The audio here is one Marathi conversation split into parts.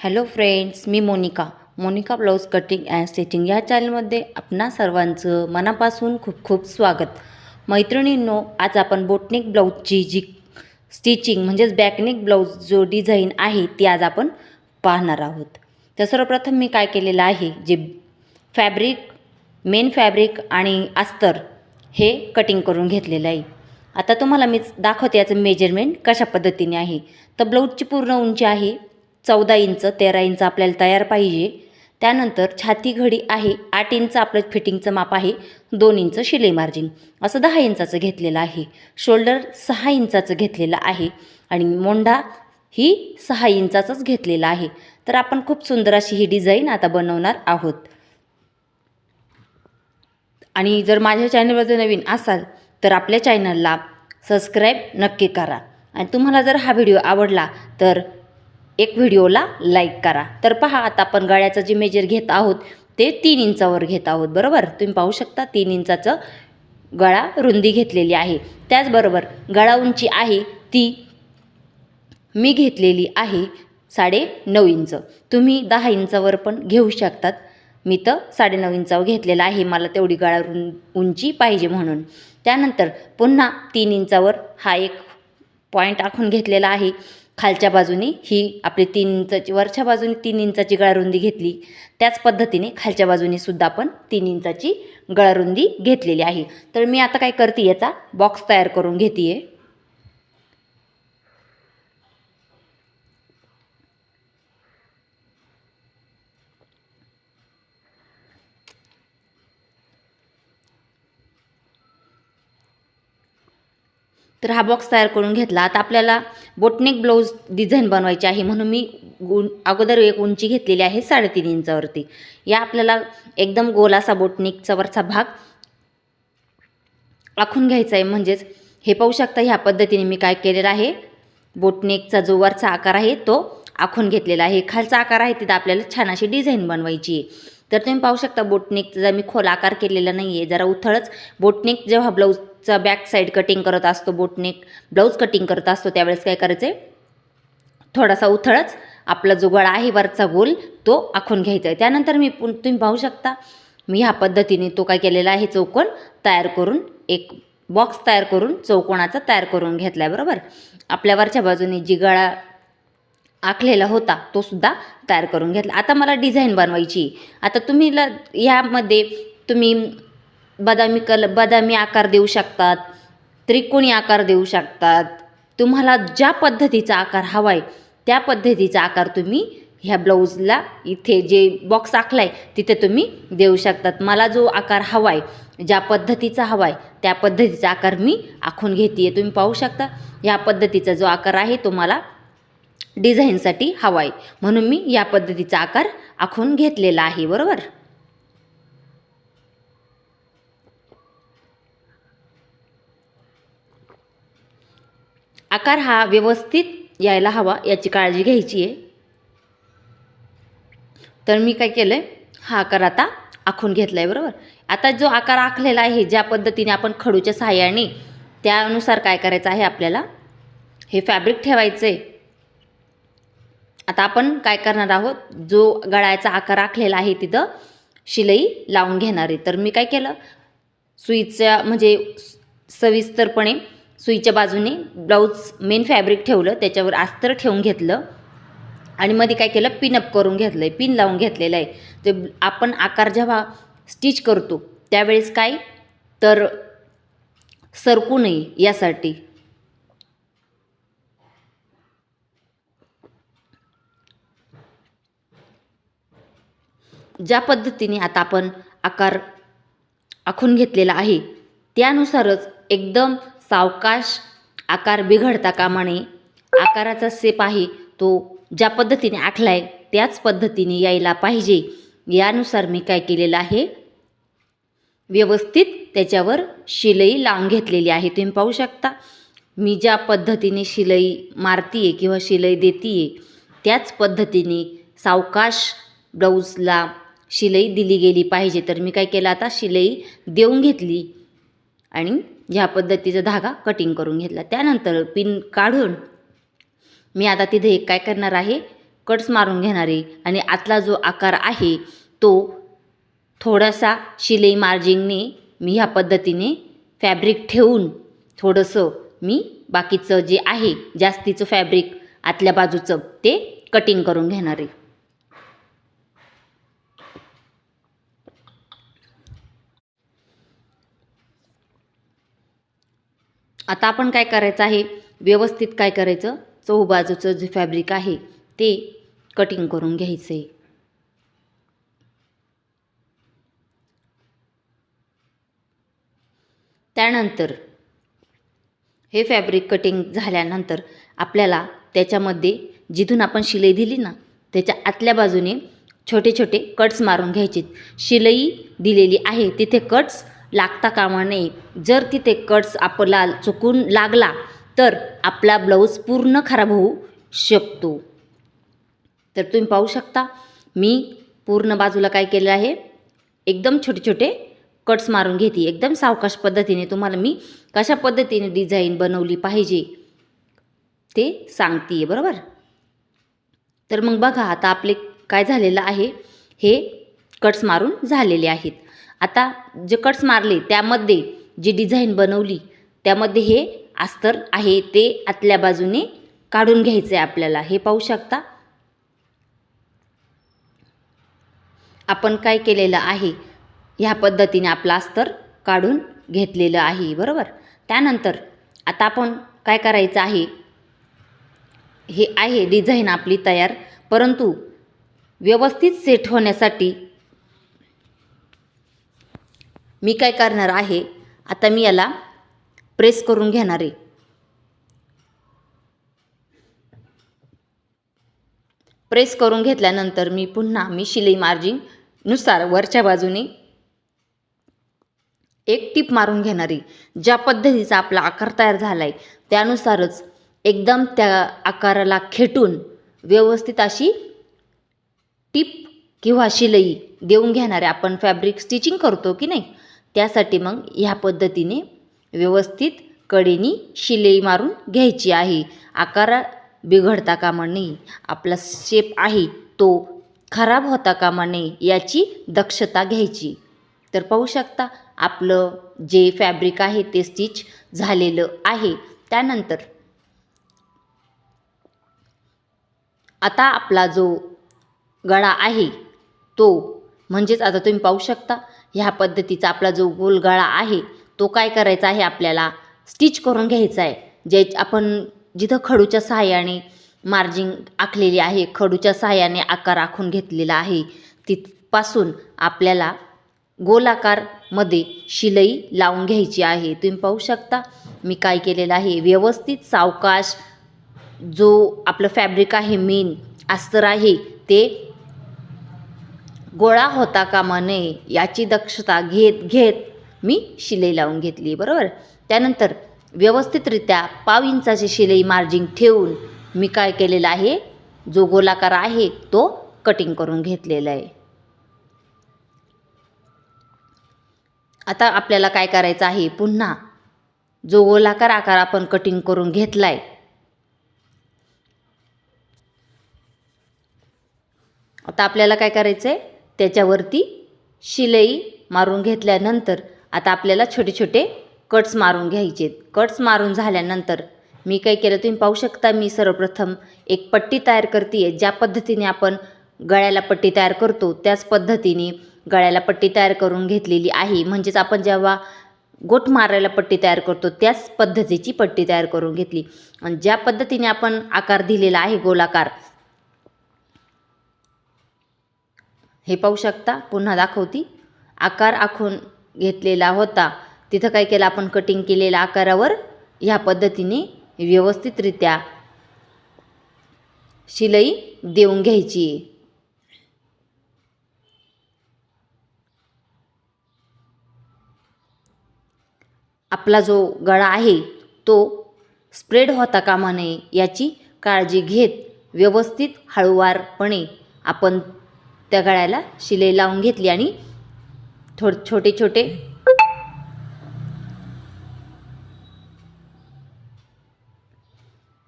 Hello friends me Monika. Monika blouse cutting and stitching या चॅनलमध्ये आपणा सर्वांचं मनापासून खूप खूप स्वागत. मैत्रिणींनो आज आपण बोटनिक ब्लाऊजची जी स्टिचिंग म्हणजेच बॅकनिक ब्लाऊज जो डिझाईन आहे ती आज आपण पाहणार आहोत. तर सर्वप्रथम मी काय केलेलं आहे जे फॅब्रिक मेन फॅब्रिक आणि अस्तर हे कटिंग करून घेतलेलं आहे. आता तुम्हाला मी दाखवते याचं मेजरमेंट कशा पद्धतीने आहे. तर ब्लाऊजची पूर्ण उंची आहे चौदा इंच तेरा इंच आपल्याला तयार पाहिजे. त्यानंतर छाती घडी आहे आठ इंच आपलं फिटिंगचं माप आहे दोन इंच शिलाई मार्जिन. असं दहा इंचाचं घेतलेलं आहे. शोल्डर सहा इंचाचं घेतलेलं आहे आणि मोंढा ही सहा इंचाचंच घेतलेला आहे. तर आपण खूप सुंदर अशी ही डिझाईन आता बनवणार आहोत. आणि जर माझ्या चॅनलवर जर नवीन असाल तर आपल्या चॅनलला सबस्क्राईब नक्की करा. आणि तुम्हाला जर हा व्हिडिओ आवडला तर एक व्हिडिओला लाईक करा. तर पहा आता आपण गळ्याचं जे मेजर घेत आहोत ते तीन इंचावर घेत आहोत बरोबर? तुम्ही पाहू शकता तीन इंचाचं गळा रुंदी घेतलेली आहे. त्याचबरोबर गळा उंची आहे ती मी घेतलेली आहे साडे नऊ इंच. तुम्ही दहा इंचावर पण घेऊ शकतात. मी तर साडेनऊ इंचावर घेतलेला आहे मला तेवढी गळा रुं उंची पाहिजे म्हणून. त्यानंतर पुन्हा तीन इंचावर हा एक पॉईंट आखून घेतलेला आहे. खालच्या बाजूने ही आपली तीन इंचाची वरच्या बाजूने तीन इंचाची गळारुंदी घेतली. त्याच पद्धतीने खालच्या बाजूने सुद्धा आपण तीन इंचाची गळारुंदी घेतलेली आहे. तर मी आता काय करते याचा बॉक्स तयार करून घेते आहे तर हा बॉक्स तयार करून घेतला. आता आपल्याला बोटनेक ब्लाऊज डिझाईन बनवायची आहे म्हणून मी गुण अगोदर एक उंची घेतलेली आहे साडेतीन इंचावरती या आपल्याला एकदम गोल असा बोटनेकचा वरचा भाग आखून घ्यायचा आहे. म्हणजेच हे पाहू शकता ह्या पद्धतीने मी काय केलेलं आहे. बोटनेकचा जो वरचा आकार आहे तो आखून घेतलेला आहे. खालचा आकार आहे तिथं आपल्याला छान अशी डिझाईन बनवायची आहे. तर तुम्ही पाहू शकता बोटनेकचा जर मी खोल आकार केलेला नाही आहे जरा उथळच. बोटनेक जेव्हा ब्लाऊज ब्लाऊजचा बॅक साईड कटिंग करत असतो बोटनेक ब्लाऊज कटिंग करत असतो त्यावेळेस काय करायचं आहे थोडासा उथळच आपला जो गळा आहे वरचा गोल तो आखून घ्यायचा आहे त्यानंतर मी पुन तुम्ही पाहू शकता मी ह्या पद्धतीने तो काय केलेला आहे चौकोन तयार करून एक बॉक्स तयार करून चौकोनाचा तयार करून घेतला आहे बरोबर? आपल्या वरच्या बाजूने जी गळा आखलेला होता तो सुद्धा तयार करून घेतला. आता मला डिझाईन बनवायची आता तुम्ही ल ह्यामध्ये तुम्ही बदामी कल बदामी आकार देऊ शकतात त्रिकोणी आकार देऊ शकतात. तुम्हाला ज्या पद्धतीचा आकार हवा आहे त्या पद्धतीचा आकार तुम्ही ह्या ब्लाऊजला इथे जे बॉक्स आखला आहे तिथे तुम्ही देऊ शकतात. मला जो आकार हवा आहे ज्या पद्धतीचा हवा आहे त्या पद्धतीचा आकार मी आखून घेते आहे तुम्ही पाहू शकता ह्या पद्धतीचा जो आकार आहे तो मला डिझाईनसाठी हवा आहे म्हणून मी या पद्धतीचा आकार आखून घेतलेला आहे बरोबर? आकार हा व्यवस्थित यायला हवा याची काळजी घ्यायची आहे. तर मी काय केलं आहे हा आकार आता आखून घेतला आहे बरोबर? आता जो आकार आखलेला आहे ज्या पद्धतीने आपण खडूच्या सहाय्याने त्यानुसार काय करायचं आहे आपल्याला? हे फॅब्रिक ठेवायचं आहे आता आपण काय करणार आहोत? जो गळ्याचा आकार आखलेला आहे तिथं शिलाई लावून घेणार आहे. तर मी काय केलं? सुईच्या म्हणजे सविस्तरपणे सुईच्या बाजूने ब्लाऊज मेन फॅब्रिक ठेवलं त्याच्यावर अस्तर ठेवून घेतलं. आणि मध्ये काय केलं? पिनअप करून घेतलं आहे पिन लावून घेतलेलं आहे. ते आपण आकार जेव्हा स्टिच करतो त्यावेळेस काय? तर सरकू नये यासाठी. ज्या पद्धतीने आता आपण आकार आखून घेतलेला आहे त्यानुसारच एकदम सावकाश आकार बिघडता कामा नये आकाराचा सेप आहे तो ज्या पद्धतीने आखला आहे त्याच पद्धतीने यायला पाहिजे. यानुसार मी काय केलेलं आहे? व्यवस्थित त्याच्यावर शिलाई लावून घेतलेली आहे. तुम्ही पाहू शकता मी ज्या पद्धतीने शिलाई मारतीये आहे किंवा शिलाई देते आहे त्याच पद्धतीने सावकाश ब्लाऊजला शिलाई दिली गेली पाहिजे. तर मी काय केलं आता? शिलाई देऊन घेतली. आणि ह्या पद्धतीचा धागा कटिंग करून घेतला. त्यानंतर पिन काढून मी आता तिथे काय करणार आहे? कट्स मारून घेणार आहे. आणि आतला जो आकार आहे तो थोडासा शिलाई मार्जिंगने मी ह्या पद्धतीने फॅब्रिक ठेवून थोडंसं मी बाकीचं जे आहे जास्तीचं फॅब्रिक आतल्या बाजूचं ते कटिंग करून घेणार आहे. आता आपण काय करायचं आहे? व्यवस्थित काय करायचं? चहूबाजूचं जे फॅब्रिक आहे ते कटिंग करून घ्यायचं. आहे त्यानंतर हे फॅब्रिक कटिंग झाल्यानंतर आपल्याला त्याच्यामध्ये जिथून आपण शिलाई दिली ना त्याच्या आतल्या बाजूने छोटे छोटे कट्स मारून घ्यायचे. शिलाई दिलेली आहे तिथे कट्स लागता कामा नये. जर तिथे कट्स आपला चुकून लागला तर आपला ब्लाऊज पूर्ण खराब होऊ शकतो. तर तुम्ही पाहू शकता मी पूर्ण बाजूला काय केलं आहे? एकदम छोटे छोटे कट्स मारून घेते. एकदम सावकाश पद्धतीने तुम्हाला मी कशा पद्धतीने डिझाईन बनवली पाहिजे ते सांगते बरोबर? तर मग बघा आता आपले काय झालेलं आहे? हे कट्स मारून झालेले आहेत. आता जे कट्स मारले त्यामध्ये जी डिझाईन बनवली त्यामध्ये हे अस्तर आहे ते आतल्या बाजूने काढून घ्यायचं आहे आपल्याला. हे पाहू शकता? आपण काय केलेलं आहे? ह्या पद्धतीने आपलं अस्तर काढून घेतलेलं आहे बरोबर? त्यानंतर आता आपण काय करायचं आहे? हे आहे डिझाईन आपली तयार परंतु व्यवस्थित सेट होण्यासाठी मी काय करणार आहे? आता मी याला प्रेस करून घेणार आहे. प्रेस करून घेतल्यानंतर मी पुन्हा मी शिलाई मार्जिंगनुसार वरच्या बाजूने एक टीप मारून घेणार आहे. ज्या पद्धतीचा आपला आकार तयार झाला आहे त्यानुसारच एकदम त्या आकाराला खेटून व्यवस्थित अशी टीप किंवा शिलाई देऊन घेणारे आपण फॅब्रिक स्टिचिंग करतो की नाही? त्यासाठी मग ह्या पद्धतीने व्यवस्थित कडेनी शिलाई मारून घ्यायची आहे. आकार बिघडता कामा नये. आपला शेप आहे तो खराब होता कामा नये याची दक्षता घ्यायची. तर पाहू शकता आपलं जे फॅब्रिक आहे ते स्टिच झालेलं आहे. त्यानंतर आता आपला जो गळा आहे तो म्हणजेच आता तुम्ही पाहू शकता ह्या पद्धतीचा आपला जो गोलगाळा आहे तो काय करायचा आहे आपल्याला? स्टिच करून घ्यायचा आहे. जे आपण जिथं खडूच्या सहाय्याने मार्जिंग आखलेली आहे खडूच्या सहाय्याने आकार आखून घेतलेला आहे तिथपासून आपल्याला गोलाकारमध्ये शिलाई लावून घ्यायची आहे. तुम्ही पाहू शकता मी काय केलेलं आहे? व्यवस्थित सावकाश जो आपलं फॅब्रिक आहे मेन अस्तर आहे ते गोळा होता कामा नये याची दक्षता घेत घेत मी शिलाई लावून घेतली बरोबर? त्यानंतर व्यवस्थितरित्या पाव इंचाची शिलाई मार्जिंग ठेवून मी काय केलेलं आहे? जो गोलाकार आहे तो कटिंग करून घेतलेला आहे. आता आपल्याला काय करायचं आहे? पुन्हा जो गोलाकार आकार आपण कटिंग करून घेतला आहे आता आपल्याला काय करायचं आहे त्याच्यावरती शिलाई मारून घेतल्यानंतर आता आपल्याला छोटे छोटे कट्स मारून घ्यायचे कट्स मारून झाल्यानंतर मी काय केलं तुम्ही पाहू शकता मी सर्वप्रथम एक पट्टी तयार करते आहे. ज्या पद्धतीने आपण गळ्याला पट्टी तयार करतो त्याच पद्धतीने गळ्याला पट्टी तयार करून घेतलेली आहे. म्हणजेच आपण जेव्हा गोट मारायला पट्टी तयार करतो त्याच पद्धतीची पट्टी तयार करून घेतली. आणि ज्या पद्धतीने आपण आकार दिलेला आहे गोलाकार हे पाहू शकता. पुन्हा दाखवती. आकार आखून घेतलेला होता. तिथं काय केलं? आपण कटिंग केलेल्या आकारावर ह्या पद्धतीने व्यवस्थितरित्या शिलाई देऊन घ्यायची. आपला जो गळा आहे तो स्प्रेड होता कामा नये याची काळजी घेत व्यवस्थित हळूवारपणे आपण त्या गळ्याला शिलाई लावून घेतली आणि थोड छोटे छोटे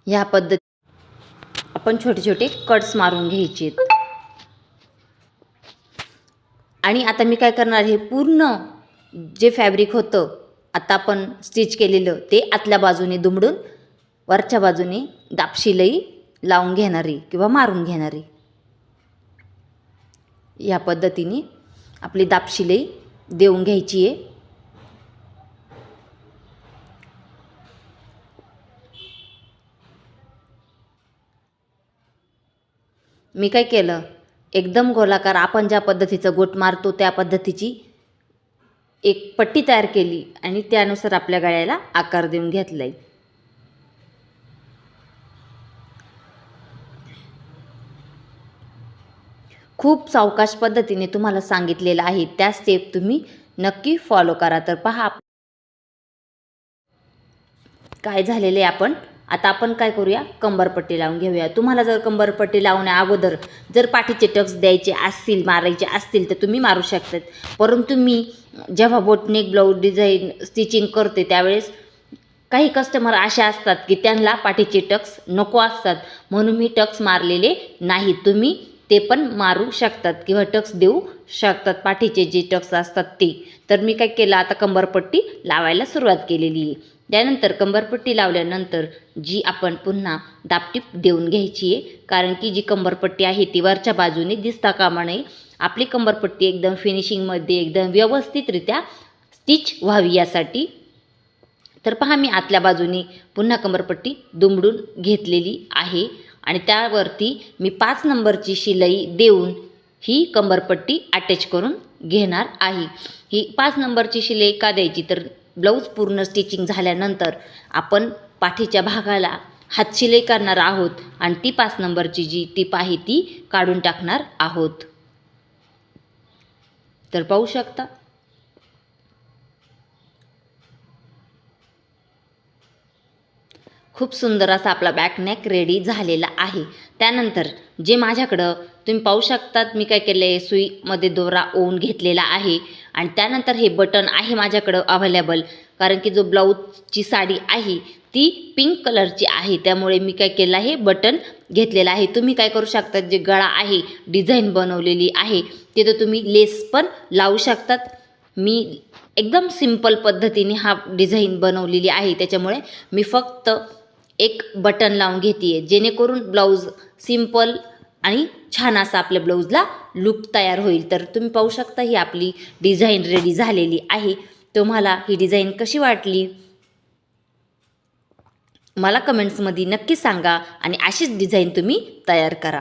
ह्या पद्धती आपण छोटे छोटे कट्स मारून घ्यायचे आहेत आणि आता मी काय करणार हे पूर्ण जे फॅब्रिक होतं आता आपण स्टिच केलेलं ते आतल्या बाजूने दुमडून वरच्या बाजूने दापशिलई लावून घेणारी किंवा मारून घेणारी. ह्या पद्धतीने आपली दापशिलाई देऊन घ्यायची आहे. मी काय केलं? एकदम गोलाकार आपण ज्या पद्धतीचं गोट मारतो त्या पद्धतीची एक पट्टी तयार केली आणि त्यानुसार आपल्या गळ्याला आकार देऊन घेतला आहे खूप सावकाश पद्धतीने तुम्हाला सांगितलेलं आहे. त्या स्टेप तुम्ही नक्की फॉलो करा. तर पहा काय झालेले आपण? आता आपण काय करूया? कंबरपट्टी लावून घेऊया. तुम्हाला जर कंबरपट्टी लावण्या अगोदर जर पाठीचे टक्स द्यायचे असतील मारायचे असतील तर तुम्ही मारू शकतात. परंतु मी जेव्हा बोटनेक ब्लाऊज डिझाईन स्टिचिंग करते त्यावेळेस काही कस्टमर असे असतात की त्यांना पाठीचे टक्स नको असतात. म्हणून मी टक्स मारलेले नाही तुम्ही ते पण मारू शकतात किंवा टक्स देऊ शकतात. पाठीचे जे टक्स असतात ते. तर मी काय केलं आता कंबरपट्टी लावायला सुरुवात केलेली आहे. त्यानंतर कंबरपट्टी लावल्यानंतर जी आपण पुन्हा दापटीप देऊन घ्यायची आहे कारण की जी कंबरपट्टी आहे ती वरच्या बाजूने दिसता कामा नये. आपली कंबरपट्टी एकदम फिनिशिंगमध्ये एकदम व्यवस्थितरित्या स्टिच व्हावी यासाठी. तर पहा मी आतल्या बाजूने पुन्हा कंबरपट्टी दुमडून घेतलेली आहे. आणि त्यावरती मी पाच नंबरची शिलाई देऊन ही कंबरपट्टी अटॅच करून घेणार आहे. ही पाच नंबरची शिलाई का द्यायची? तर ब्लाऊज पूर्ण स्टिचिंग झाल्यानंतर आपण पाठीच्या भागाला हातशिलाई करणार आहोत आणि ती पाच नंबरची जी टीप आहे ती काढून टाकणार आहोत. तर पाहू शकता? खूप सुंदर असा आपला बॅक नेक रेडी झालेला आहे. त्यानंतर जे माझ्याकडं तुम्ही पाहू शकतात मी काय केलं आहे सुईमध्ये दोरा ओवून घेतलेला आहे. आणि त्यानंतर हे बटन आहे माझ्याकडं अवेलेबल कारण की जो ब्लाऊजची साडी आहे ती पिंक कलरची आहे. त्यामुळे मी काय केलं आहे बटन घेतलेलं आहे. तुम्ही काय करू शकतात जे गळा आहे डिझाईन बनवलेली आहे तिथं तुम्ही लेस पण लावू शकतात. मी एकदम सिंपल पद्धतीने हा डिझाईन बनवलेली आहे. त्याच्यामुळे मी फक्त एक बटन लावून घेते आहे जेणेकरून ब्लाऊज सिंपल आणि छान असा आपल्या ब्लाऊजला लुक तयार होईल. तर तुम्ही पाहू शकता ही आपली डिझाईन रेडी झालेली आहे. तुम्हाला ही डिझाईन कशी वाटली? मला कमेंट्समध्ये नक्की सांगा आणि अशीच डिझाईन तुम्ही तयार करा.